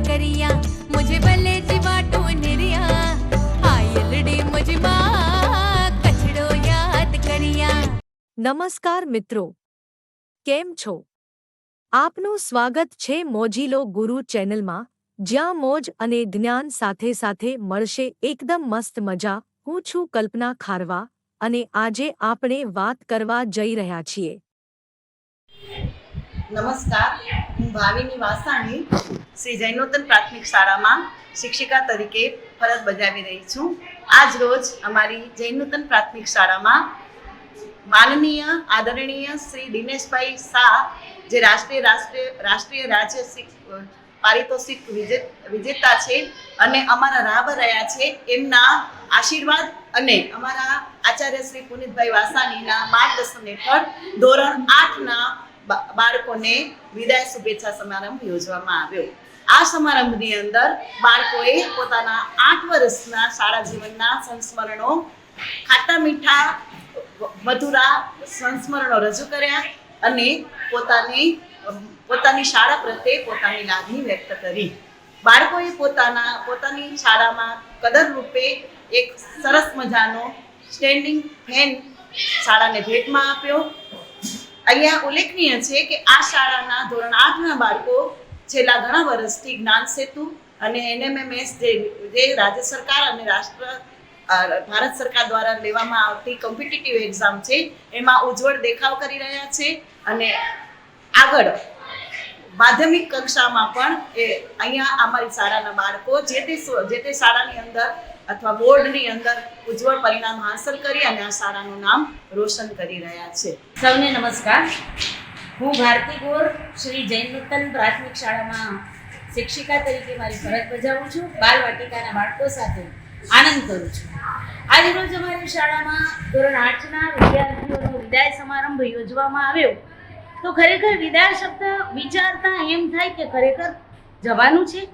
કરિયા મુજે ભલે જીવા ટોનરિયા આયલડી મુજમાં કચડો યાદ કરિયા નમસ્કાર મિત્રો કેમ છો આપનું સ્વાગત છે મોજીલો ગુરુ ચેનલમાં જ્યાં મોજ અને જ્ઞાન સાથે સાથે મળશે એકદમ મસ્ત મજા હું છું કલ્પના ખારવા અને આજે આપણે વાત કરવા જઈ રહ્યા છીએ નમસ્કાર, હું ભાવિની વાસાણી, શ્રી જૈનોતન પ્રાથમિક શાળામાં શિક્ષિકા તરીકે ફરજ બજાવી રહી છું. આજ રોજ અમારી જૈનોતન પ્રાથમિક શાળામાં માનનીય, આદરણીય શ્રી દિનેશભાઈ શાહ, જે રાષ્ટ્રીય રાષ્ટ્રીય રાષ્ટ્રીય રાજ્ય પારિતોષિક વિજે- વિજેતા છે અને અમારા રાહ રહ્યા છે, એમના આશીર્વાદ અને અમારા આચાર્ય શ્રી પુનિતભાઈ વાસાણીના માર્ગદર્શન હેઠળ ધોરણ આઠના બાળકોને વિદાય શુભેચ્છા સમારંભ યોજવામાં આવ્યો. આ સમારંભની અંદર બાળકોએ પોતાના આઠ વર્ષના શાળા જીવનના સંસ્મરણો ખાટા મીઠા, મધુરા સંસ્મરણો રજૂ કર્યા અને પોતાની પોતાની શાળા પ્રત્યે પોતાની લાગણી વ્યક્ત કરી. બાળકોએ પોતાના, પોતાની શાળામાં કદર રૂપે એક સરસ મજાનો સ્ટેન્ડિંગ ફેન શાળાને ભેટમાં આપ્યો. અહીંયા ઉલ્લેખનીય છે કે આ શાળાના ધોરણ આઠના બાળકો છેલ્લા ઘણા વર્ષથી જ્ઞાન સેતુ અને એનએમએમએસ જે જે રાજ્ય સરકાર અને રાષ્ટ્ર ભારત સરકાર દ્વારા લેવામાં આવતી કોમ્પિટિટિવ એક્ઝામ છે, એમાં ઉજ્જવળ દેખાવ કરી રહ્યા છે અને આગળ માધ્યમિક કક્ષામાં પણ એ અહીંયા અમારી શાળાના બાળકો જે તે જે તે શાળાની અંદર અથવા બોર્ડની અંદર ઉજ્જવળ પરિણામ હાંસલ કરી અને આ શાળાનું નામ રોશન કરી રહ્યા છે. સૌને નમસ્કાર. હું ભારતી ગોર શ્રી જૈન નૂતન પ્રાથમિક શાળામાં શિક્ષિકા તરીકે મારી ફરજ બજાવું છું. બાલ વાટિકાના બાળકો સાથે આનંદ કરું છું. આજ રોજ અમારી શાળામાં ધોરણ આઠના વિદ્યાર્થીઓનો વિદાય સમારંભ યોજવામાં આવ્યો. તો ખરેખર વિદાય શબ્દ વિચારતા એમ થાય કે ખરેખર જવાનું છે.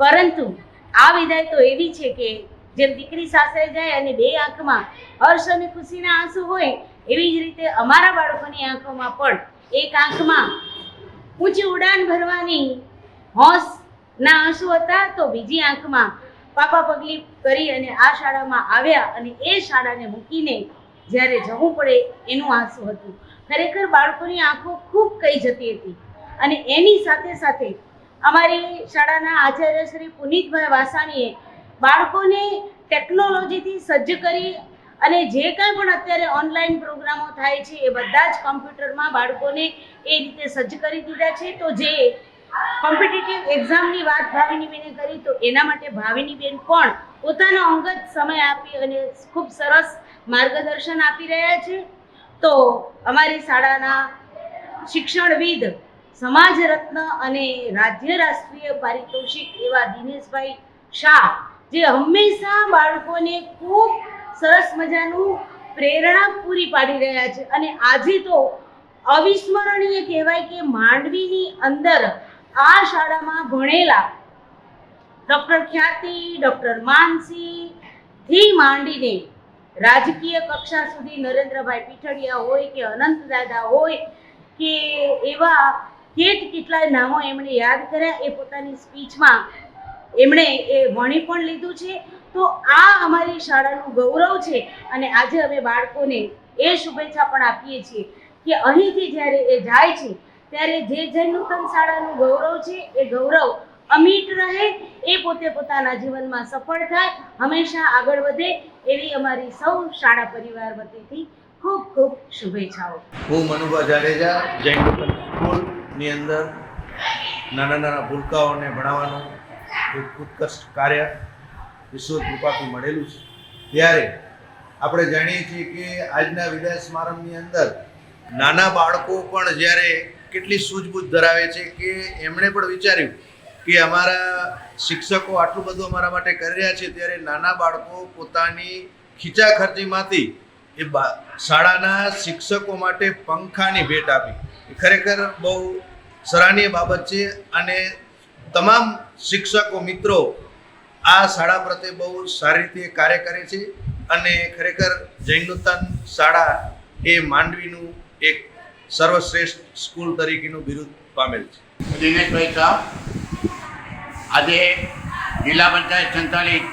પરંતુ આ વિદાય તો એવી છે કે જેમ દીકરી સાસરે જાય અને બે આંખમાં હર્ષ અને ખુશીના આંસુ હોય, એવી જ રીતે અમારા બાળકોની આંખોમાં પણ એક આંખમાં ઊંચી ઉડાન ભરવાની હોંશના આંસુ હતા. તો બીજી આંખમાં પાપા પગલી કરી અને આ શાળામાં આવ્યા અને એ શાળાને મૂકીને જ્યારે જવું પડે એનું આંસુ હતું. ખરેખર બાળકોની આંખો ખૂબ કહી જતી હતી. અને એની સાથે સાથે અમારી શાળાના આચાર્ય શ્રી પુનિતભાઈ વાસાણીએ બાળકોને ટેકનોલોજીથી સજ્જ કરી અને જે કાંઈ પણ અત્યારે ઓનલાઈન પ્રોગ્રામો થાય છે એ બધા જ કમ્પ્યુટરમાં બાળકોને એ રીતે સજ્જ કરી દીધા છે. તો જે કોમ્પિટિટિવ એક્ઝામની વાત ભાવિની બેને કરી, તો એના માટે ભાવિની બેન પણ પોતાનો અંગત સમય આપી અને ખૂબ સરસ માર્ગદર્શન આપી રહ્યા છે. તો અમારી શાળાના શિક્ષણવિદ સમાજ રત્ન અને રાજ્ય રાષ્ટ્રીય પારિતોષિક એવા દિનેશભાઈ શાહ જે હંમેશા બાળકોને ખૂબ સરસ મજાનું પ્રેરણા પૂરી પાડી રહ્યા છે. અને આજે તો અવિસ્મરણીય કહેવાય કે માંડવીની અંદર આ શાળામાં ભણેલા ડૉક્ટર ખ્યાતિ, ડૉક્ટર માનસી થી માંડીને રાજકીય કક્ષા સુધી નરેન્દ્રભાઈ પીઠડિયા હોય કે અનંત દાદા હોય કે એવા કેટ કેટલાય નામો એમણે યાદ કર્યા, એ પોતાની સ્પીચમાં એમણે એ વણી પણ લીધું છે. તો આ અમારી શાળાનું ગૌરવ છે અને આજે અમે બાળકોને એ શુભેચ્છા પણ આપીએ છીએ કે અહીંથી જ્યારે એ જાય છે, ત્યારે જે જૈન નૂતન શાળાનું ગૌરવ છે, એ ગૌરવ અમીટ રહે, એ પોતે પોતાના જીવનમાં સફળ થાય, હંમેશા આગળ વધે એવી અમારી સૌ શાળા પરિવાર વતીથી ખૂબ ખૂબ શુભેચ્છાઓ. હું મનુભા જાડેજા, જૈન સ્કૂલની અંદર નાના નાના ભૂલકાઓને ભણાવવાનું ઉત્કૃષ્ટ કાર્ય ઈશ્વર કૃપાથી મળેલું છે. ત્યારે આપણે જાણીએ છીએ કે આજના વિદાય સમારંભની અંદર નાના બાળકો પણ જ્યારે કેટલી સૂઝબૂછ ધરાવે છે કે એમણે પણ વિચાર્યું કે અમારા શિક્ષકો આટલું બધું અમારા માટે કરી રહ્યા છે, ત્યારે નાના બાળકો પોતાની ખીચા ખર્ચીમાંથી એ શાળાના શિક્ષકો માટે પંખાની ભેટ આપી. એ ખરેખર બહુ સરાહનીય બાબત છે અને તમામ શિક્ષકો, મિત્રો, આ શાળા પ્રત્યે બહુ સારી રીતે કાર્ય કરે છે અને ખરેખર જૈનતન શાળા એ માંડવીનું એક સર્વશ્રેષ્ઠ સ્કૂલ તરીકેનું બિરુદ પામેલ છે. દિનેશભાઈ શાહ, આજે જિલ્લા પંચાયત સંચાલિત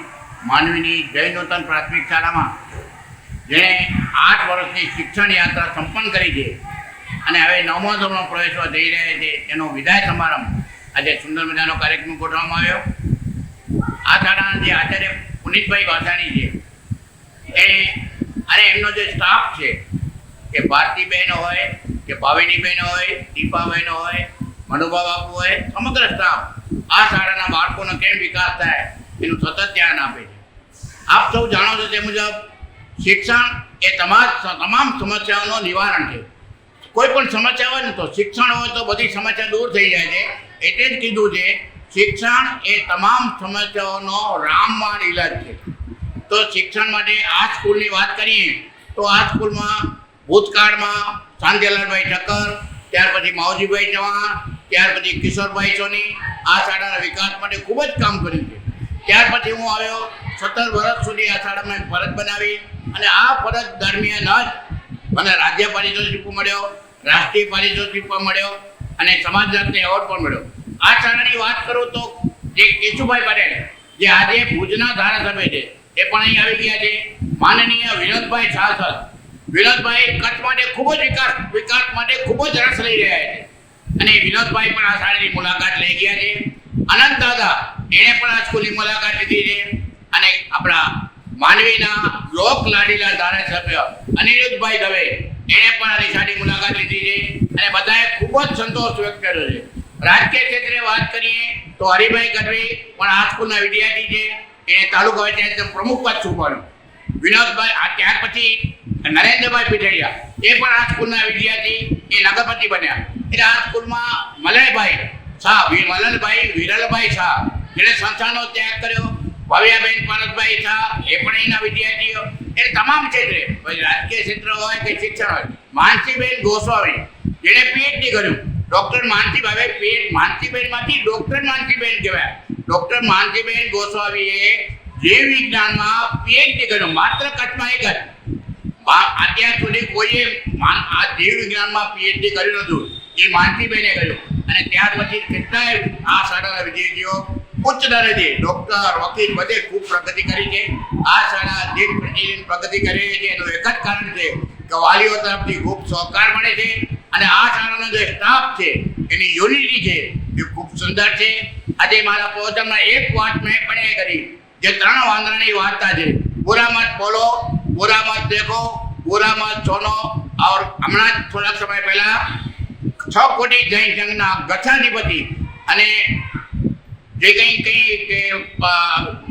માનવીની જૈનોતન પ્રાથમિક શાળામાં જેણે આઠ વર્ષની શિક્ષણ યાત્રા સંપન્ન કરી છે અને હવે નવમો ધોરણ પ્રવેશવા જઈ રહ્યા છે. તેનો વિદાય સમારંભ આજે સુંદર મજાનો કાર્યક્રમ ગોઠવવામાં આવ્યો. આ શાળાના જે આચાર્ય પુનિતભાઈ વાસાણી છે, એ અને એમનો જે સ્ટાફ છે કે ભારતીબેન હોય, કે ભાવિનીબેન હોય, દીપાબેન હોય મનુભા બાપુ હોય, સમગ્ર સ્ટાફ આ શાળાના બાળકોનો કેમ વિકાસ થાય એનું સતત ધ્યાન આપે છે. આપ સૌ જાણો છો તે મુજબ શિક્ષણ એ તમામ તમામ સમસ્યાઓનું નિવારણ છે. કોઈ પણ સમસ્યા હોય ને તો શિક્ષણ હોય તો બધી સમસ્યા દૂર થઈ જાય છે. એટલે જ કીધું છે, શિક્ષણ એ તમામ સમસ્યાઓનો રામબાણ ઈલાજ છે. તો શિક્ષણ માટે આ સ્કૂલની વાત કરીએ, તો આ સ્કૂલમાં ભૂતકાળમાં શાંતિલાલભાઈ ઠક્કર, ત્યાર પછી માવજીભાઈ ચૌહાણ, ત્યાર પછી કિશોરભાઈ સોની આ શાળાના વિકાસ માટે ખૂબ જ કામ કર્યું છે. ત્યાર પછી હું આવ્યો, સત્તર વર્ષ સુધી આ શાળામાં ફરજ બનાવી અને આ ફરજ દરમિયાન જ મને રાજ્ય પારિતોષિક મળ્યો, રાષ્ટ્રીય પારિતોષિક પણ મળ્યો અને સમાજ જાતને એવોર્ડ પણ મળ્યો. આ શાળાની વાત કરું તો જે કેશુભાઈ પટેલ, જે આજે ભુજના ધારાસભ્ય છે, એ પણ અહીં આવી ગયા છે. માનનીય વિનોદભાઈ સાંસદ વિનોદભાઈ કચ્છ માટે ખૂબ જ વિકાસ વિકાસ માટે ખૂબ જ રસ લઈ રહ્યા છે. અને વિનોદભાઈ પણ આ શાળાની મુલાકાત લઈ ગયા છે. અનંત દાદા, એણે પણ આ સ્કૂલની મુલાકાત લીધી છે. અને આપણા માનવીના લોક લાડીલા ધારાસભ્ય અનિરુદ્ધભાઈ દવે. એણે પણ આની સાડી મુલાકાત લીધી છે અને બધાએ ખૂબ જ સંતોષ વ્યક્ત કર્યો છે. રાજકીય ક્ષેત્રે વાત કરીએ તો હરિભાઈ ગઢવી પણ આ સ્કૂલના વિદ્યાર્થી છે. એણે તાલુકા પંચાયત પ્રમુખ પદ સંભાળ્યું વિનોદભાઈ, આ ત્યાર પછી નરેન્દ્રભાઈ પીઠડિયા એ પણ આ સ્કૂલના વિદ્યાર્થી, એ નગરપતિ બન્યા. એટલે આ સ્કૂલમાં મલયભાઈ શાહ મલનભાઈ વિરલભાઈ શાહ, જેણે સંસ્થાનો ત્યાગ કર્યો. ભવ્યાબેન પારસભાઈ શાહ એ પણ એના વિદ્યાર્થીઓ. એ તમામ ક્ષેત્રે પછી રાજકીય ક્ષેત્ર હોય કે શિક્ષણ હોય. માનસીબેન ગોસ્વામી, જેણે પીએચડી કર્યું. ડૉક્ટર માનસી માનસીભાઈ પીએચ માનસીબેનમાંથી ડૉક્ટર માનસીબેન કહેવાય. ડૉક્ટર માનસીબેન ગોસ્વામીએ જીવ વિજ્ઞાનમાં પીએચડી કર્યું, માત્ર કચ્છમાં એક જ. અત્યાર સુધી કોઈએ આ જીવ વિજ્ઞાનમાં પીએચડી કર્યું નહોતું. એ માનસીબેને કર્યું. અને ત્યાર પછી કેટલાય આ શાળાના વિદ્યાર્થીઓ ઉચ્ચ દરજ્જે ડોક્ટર વકીલ બધે ખૂબ પ્રગતિ કરી છે. આ શાળા દિન પ્રતિદિન પ્રગતિ કરી રહી છે. એનું એક જ કારણ છે કે વાલીઓ તરફથી ખૂબ સહકાર મળે છે અને આ શાળાનો જે સ્ટાફ છે, એની યુનિટી છે, એ ખૂબ સુંદર છે. આજે મારા પ્રવચનમાં એક વાત મેં પણ એ કરી. જે ત્રણ વાંદરાની વાર્તા છે. બુરા મત બોલો બુરા મત દેખો બુરા મત સોનો और હમણાં જ થોડાક સમય પહેલા છ કોટી જૈન સંઘના ગઠાધિપતિ અને જે કંઈ કંઈ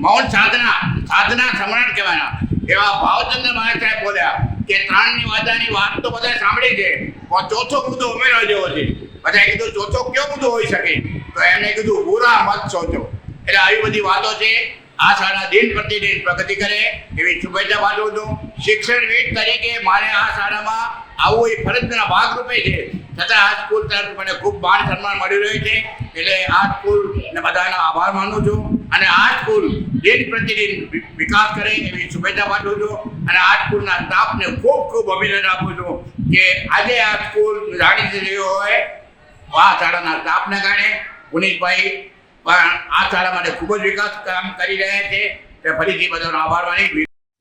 મૌન સાધના સાધના સમરણ કહેવાના. એવા ભાવચંદ્ર મહારાજ સાહેબ બોલ્યા કે ત્રણની વાદાની વાત તો બધા સાંભળી છે, પણ ચોથો મુદ્દો ઉમેરવા જેવો છે. બધા કીધું, ચોથો કયો મુદ્દો હોઈ શકે? તો એમને કીધું બુરા મત સોચો. એટલે આવી બધી વાતો છે. આ શાળા દિન પ્રતિદિન પ્રગતિ કરે એવી શુભેચ્છા પાઠવું છું. શિક્ષણવિદ તરીકે મારે આ શાળામાં આવવું એ ફરજના ભાગરૂપે છે. છતાં આ સ્કૂલ તરફ મને ખૂબ માન સન્માન મળી રહ્યું છે. એટલે આ સ્કૂલ ને બધાનો આભાર માનું છું. અને આ સ્કૂલ દિન પ્રતિદિન વિકાસ કરે એવી શુભેચ્છા પાઠવું છું. અને આ સ્કૂલના સ્ટાફને ખૂબ ખૂબ અભિનંદન આપું છું કે આજે આ સ્કૂલ જાણી રહ્યો હોય. આ શાળાના સ્ટાફને કારણે પુનિતભાઈ પણ આ શાળા માટે ખૂબ જ વિકાસ કામ કરી રહ્યા છે. તે ફરીથી બધાનો આભાર માની